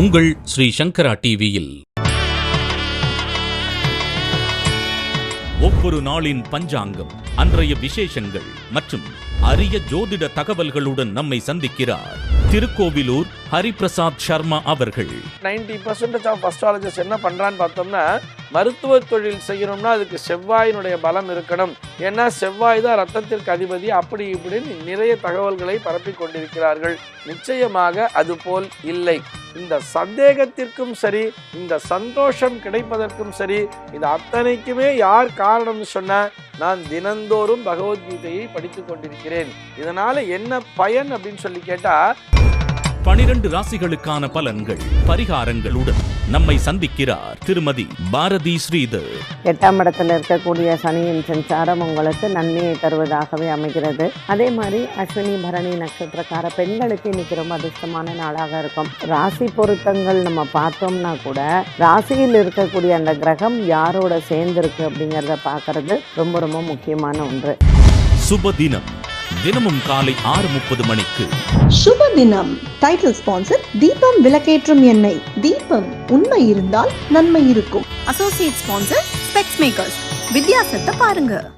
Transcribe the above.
உங்கள் ஸ்ரீ சங்கரா டிவியில். ஒவ்வொரு நாளின் பஞ்சாங்கம் அன்றைய விசேஷங்கள் மற்றும் அரிய ஜோதிட தகவல்களுடன் நம்மை சந்திக்கிறார் திருக்கோவிலூர் ஹரிபிரசாத் சர்மா அவர்கள். நைன்டி பர்சன்டேஜ் ஆஃப் அஸ்ட்ராலஜர்ஸ் என்ன பண்ணுறான்னு பார்த்தோம்னா மருத்துவ தொழில் செய்யணும்னா அதுக்கு செவ்வாயினுடைய பலம் இருக்கணும். ஏன்னா செவ்வாய் தான் ரத்தத்திற்கு அதிபதி அப்படி இப்படின்னு நிறைய தகவல்களை பரப்பிக் கொண்டிருக்கிறார்கள். நிச்சயமாக அதுபோல் இல்லை. இந்த சந்தேகத்திற்கும் சரி இந்த சந்தோஷம் கிடைப்பதற்கும் சரி இது அத்தனைக்குமே யார் காரணம்னு சொன்ன நான் தினந்தோறும் பகவத்கீதையை படித்துக் கொண்டிருக்கிறேன். இதனால என்ன பயன் அப்படின்னு சொல்லி கேட்டா பனிரெண்டு ராசிகளுக்கான பலன்கள் பரிகாரங்களுடன் நம்மை சந்திக்கிறார் திருமதி பாரதி ஸ்ரீதர். எட்டாம் இடத்துல இருக்கக்கூடிய சனியின் சஞ்சாரம் உங்களுக்கு நன்மையை தருவதாகவே அமைகிறது. அதே மாதிரி அஸ்வினி பரணி நட்சத்திரக்கார பெண்களுக்கு இன்னைக்கு ரொம்ப அதிர்ஷ்டமான நாளாக இருக்கும். ராசி பொருத்தங்கள் நம்ம பார்த்தோம்னா கூட ராசியில் இருக்கக்கூடிய அந்த கிரகம் யாரோட சேர்ந்திருக்கு அப்படிங்கிறத பார்க்கறது ரொம்ப ரொம்ப முக்கியமான ஒன்று. சுப தினம். தினமும் காலை ஆறு முப்பது மணிக்கு. சுப தினம். டைட்டில் ஸ்பான்சர் தீபம் விளக்கேற்றும் எண்ணெய். தீபம் உண்மை இருந்தால் நன்மை இருக்கும். அசோசியேட் ஸ்பான்சர் ஸ்பெக்ஸ் மேக்கர்ஸ் வித்தியாசத்தை பாருங்க.